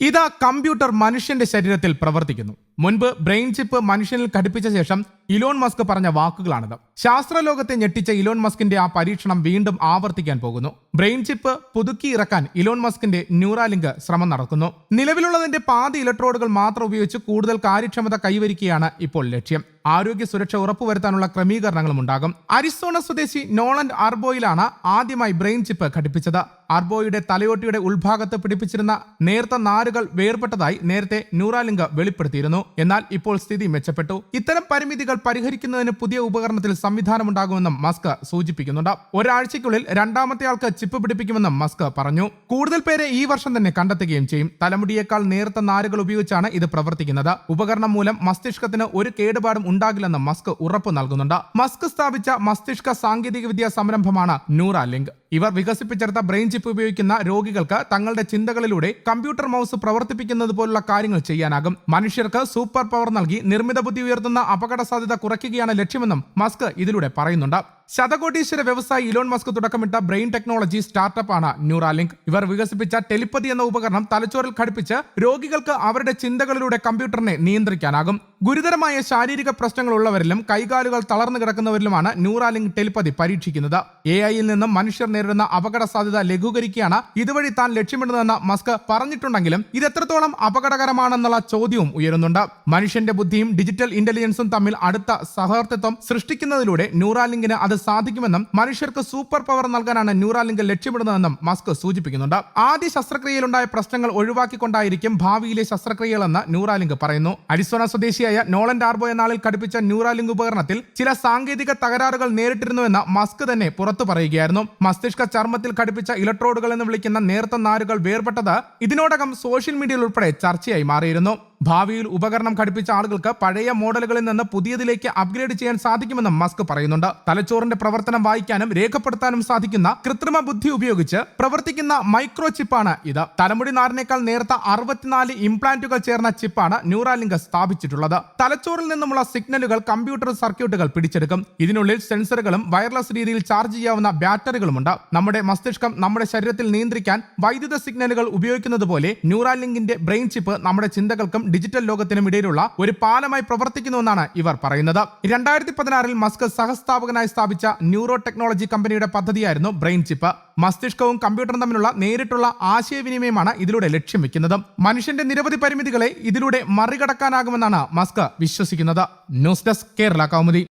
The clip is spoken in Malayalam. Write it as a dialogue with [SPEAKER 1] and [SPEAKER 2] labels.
[SPEAKER 1] ഇതാ കമ്പ്യൂട്ടർ മനുഷ്യന്റെ ശരീരത്തിൽ പ്രവർത്തിക്കുന്നു. മുൻപ് ബ്രെയിൻ ചിപ്പ് മനുഷ്യനിൽ ഘടിപ്പിച്ച ശേഷം ഇലോൺ മസ്ക് പറഞ്ഞ വാക്കുകളാണിത്. ശാസ്ത്രലോകത്തെ ഞെട്ടിച്ച ഇലോൺ മസ്കിന്റെ ആ പരീക്ഷണം വീണ്ടും ആവർത്തിക്കാൻ പോകുന്നു. ബ്രെയിൻ ചിപ്പ് പുതുക്കി ഇറക്കാൻ ഇലോൺ മസ്കിന്റെ ന്യൂറാലിങ്ക് ശ്രമം നടക്കുന്നു. നിലവിലുള്ളതിന്റെ പാതി ഇലക്ട്രോഡുകൾ മാത്രം ഉപയോഗിച്ച് കൂടുതൽ കാര്യക്ഷമത കൈവരിക്കുകയാണ് ഇപ്പോൾ ലക്ഷ്യം. ആരോഗ്യ സുരക്ഷ ഉറപ്പുവരുത്താനുള്ള ക്രമീകരണങ്ങളും ഉണ്ടാകും. അരിസോണ സ്വദേശി നോളൻഡ് അർബോയിലാണ് ആദ്യമായി ബ്രെയിൻ ചിപ്പ് ഘടിപ്പിച്ചത്. അർബോയുടെ തലയോട്ടിയുടെ ഉൾഭാഗത്ത് പിടിപ്പിച്ചിരുന്ന നേർത്ത നാരുകൾ വേർപെട്ടതായി നേരത്തെ ന്യൂറാലിങ്ക് വെളിപ്പെടുത്തിയിരുന്നു. എന്നാൽ ഇപ്പോൾ സ്ഥിതി മെച്ചപ്പെട്ടു. ഇത്തരം പരിമിതികൾ പരിഹരിക്കുന്നതിന് പുതിയ ഉപകരണത്തിൽ സംവിധാനമുണ്ടാകുമെന്നും മസ്ക് സൂചിപ്പിക്കുന്നുണ്ട്. ഒരാഴ്ചയ്ക്കുള്ളിൽ രണ്ടാമത്തെ ആൾക്ക് ചിപ്പ് പിടിപ്പിക്കുമെന്നും മസ്ക് പറഞ്ഞു. കൂടുതൽ പേരെ ഈ വർഷം തന്നെ കണ്ടെത്തുകയും ചെയ്യും. തലമുടിയേക്കാൾ നേർത്ത നാരുകൾ ഉപയോഗിച്ചാണ് ഇത് പ്രവർത്തിക്കുന്നത്. ഉപകരണം മൂലം മസ്തിഷ്കത്തിന് ഒരു കേടുപാടും ഉണ്ടാകില്ലെന്നും മസ്ക് ഉറപ്പു നൽകുന്നുണ്ട്. മസ്ക് സ്ഥാപിച്ച മസ്തിഷ്ക സാങ്കേതികവിദ്യ സംരംഭമാണ് നൂറ ലിങ്ക് ഇവർ വികസിപ്പിച്ചെടുത്ത ബ്രെയിൻ ചിപ്പ് ഉപയോഗിക്കുന്ന രോഗികൾക്ക് തങ്ങളുടെ ചിന്തകളിലൂടെ കമ്പ്യൂട്ടർ മൗസ് പ്രവർത്തിപ്പിക്കുന്നത് പോലുള്ള കാര്യങ്ങൾ ചെയ്യാനാകും. മനുഷ്യർക്ക് സൂപ്പർ പവർ നൽകി നിർമ്മിത ബുദ്ധി ഉയർത്തുന്ന അപകട സാധ്യത കുറയ്ക്കുകയാണ് ലക്ഷ്യമെന്നും മസ്ക് ഇതിലൂടെ പറയുന്നുണ്ട് ശതകോടീശ്വര വ്യവസായി ഇലോൺ മസ്ക് തുടക്കമിട്ട ബ്രെയിൻ ടെക്നോളജി സ്റ്റാർട്ടപ്പ് ആണ് ന്യൂറാലിങ്ക്. ഇവർ വികസിപ്പിച്ച ടെലിപ്പതി എന്ന ഉപകരണം തലച്ചോറിൽ ഘടിപ്പിച്ച് രോഗികൾക്ക് അവരുടെ ചിന്തകളിലൂടെ കമ്പ്യൂട്ടറിനെ നിയന്ത്രിക്കാനാകും. ഗുരുതരമായ ശാരീരിക പ്രശ്നങ്ങളുള്ളവരിലും കൈകാലുകൾ തളർന്നു കിടക്കുന്നവരിലുമാണ് ന്യൂറാലിങ്ക് ടെലിപ്പതി പരീക്ഷിക്കുന്നത്. എ ഐയിൽ നിന്നും മനുഷ്യർ നേരിടുന്ന അപകട സാധ്യത ലഘൂകരിക്കുകയാണ് ഇതുവഴി താൻ ലക്ഷ്യമിടുന്നതെന്ന് മസ്ക് പറഞ്ഞിട്ടുണ്ടെങ്കിലും ഇത് എത്രത്തോളം അപകടകരമാണെന്നുള്ള ചോദ്യവും ഉയരുന്നുണ്ട്. മനുഷ്യന്റെ ബുദ്ധിയും ഡിജിറ്റൽ ഇന്റലിജൻസും തമ്മിൽ അടുത്ത സഹവർത്തിത്വം സൃഷ്ടിക്കുന്നതിലൂടെ ന്യൂറാലിങ്കിന് അത് സാധിക്കുമെന്നും മനുഷ്യർക്ക് സൂപ്പർ പവർ നൽകാനാണ് ന്യൂറാലിങ്ക് ലക്ഷ്യമിടുന്നതെന്നും മസ്ക് സൂചിപ്പിക്കുന്നുണ്ട്. ആദ്യ ശസ്ത്രക്രിയയിലുണ്ടായ പ്രശ്നങ്ങൾ ഒഴിവാക്കിക്കൊണ്ടായിരിക്കും ഭാവിയിലെ ശസ്ത്രക്രിയകളെന്ന് ന്യൂറാലിങ്ക് പറയുന്നു. അരിസോണ സ്വദേശിയായ നോളൻ ഡാർബോ എന്ന ആളിൽ ഘടിപ്പിച്ച ന്യൂറാലിങ്ക് ഉപകരണത്തിൽ ചില സാങ്കേതിക തകരാറുകൾ നേരിട്ടിരുന്നുവെന്ന് മസ്ക് തന്നെ പുറത്തു പറയുകയായിരുന്നു. മസ്തിഷ്ക ചർമ്മത്തിൽ ഘടിപ്പിച്ച ഇലക്ട്രോഡുകൾ എന്ന് വിളിക്കുന്ന നേർത്ത നാരുകൾ വേർപെട്ടത് ഇതിനോടകം സോഷ്യൽ മീഡിയയിൽ ഉൾപ്പെടെ ചർച്ചയായി മാറിയിരുന്നു. ഭാവിയിൽ ഉപകരണം ഘടിപ്പിച്ച ആളുകൾക്ക് പഴയ മോഡലുകളിൽ നിന്ന് പുതിയതിലേക്ക് അപ്ഗ്രേഡ് ചെയ്യാൻ സാധിക്കുമെന്നും മസ്ക് പറയുന്നുണ്ട്. തലച്ചോറിന്റെ പ്രവർത്തനം വായിക്കാനും രേഖപ്പെടുത്താനും സാധിക്കുന്ന കൃത്രിമ ബുദ്ധി ഉപയോഗിച്ച് പ്രവർത്തിക്കുന്ന മൈക്രോ ചിപ്പാണ് ഇത്. തലമുടി നാരിനേക്കാൾ നേർത്ത അറുപത്തിനാല് ഇംപ്ലാന്റുകൾ ചേർന്ന ചിപ്പാണ് ന്യൂറാലിങ്ക് സ്ഥാപിച്ചിട്ടുള്ളത്. തലച്ചോറിൽ നിന്നുമുള്ള സിഗ്നലുകൾ കമ്പ്യൂട്ടർ സർക്യൂട്ടുകൾ പിടിച്ചെടുക്കും. ഇതിനുള്ളിൽ സെൻസറുകളും വയർലെസ് രീതിയിൽ ചാർജ് ചെയ്യാവുന്ന ബാറ്ററികളുമുണ്ട്. നമ്മുടെ മസ്തിഷ്കം നമ്മുടെ ശരീരത്തിൽ നിയന്ത്രിക്കാൻ വൈദ്യുത സിഗ്നലുകൾ ഉപയോഗിക്കുന്നത് പോലെ ന്യൂറാലിങ്കിന്റെ ബ്രെയിൻ ചിപ്പ് നമ്മുടെ ചിന്തകൾക്കും ഡിജിറ്റൽ ലോകത്തിനും ഇടയിലുള്ള ഒരു പാലമായി പ്രവർത്തിക്കുന്നുവെന്നാണ് ഇവർ പറയുന്നത്. രണ്ടായിരത്തി പതിനാറിൽ മസ്ക് സഹസ്ഥാപകനായി സ്ഥാപിച്ച ന്യൂറോ ടെക്നോളജി കമ്പനിയുടെ പദ്ധതിയായിരുന്നു ബ്രെയിൻ ചിപ്പ്. മസ്തിഷ്കവും കമ്പ്യൂട്ടറും തമ്മിലുള്ള നേരിട്ടുള്ള ആശയവിനിമയമാണ് ഇതിലൂടെ ലക്ഷ്യം വെക്കുന്നത്. മനുഷ്യന്റെ നിരവധി പരിമിതികളെ ഇതിലൂടെ മറികടക്കാനാകുമെന്നാണ് മസ്ക് വിശ്വസിക്കുന്നത്. News desk Kerala Kaumudi.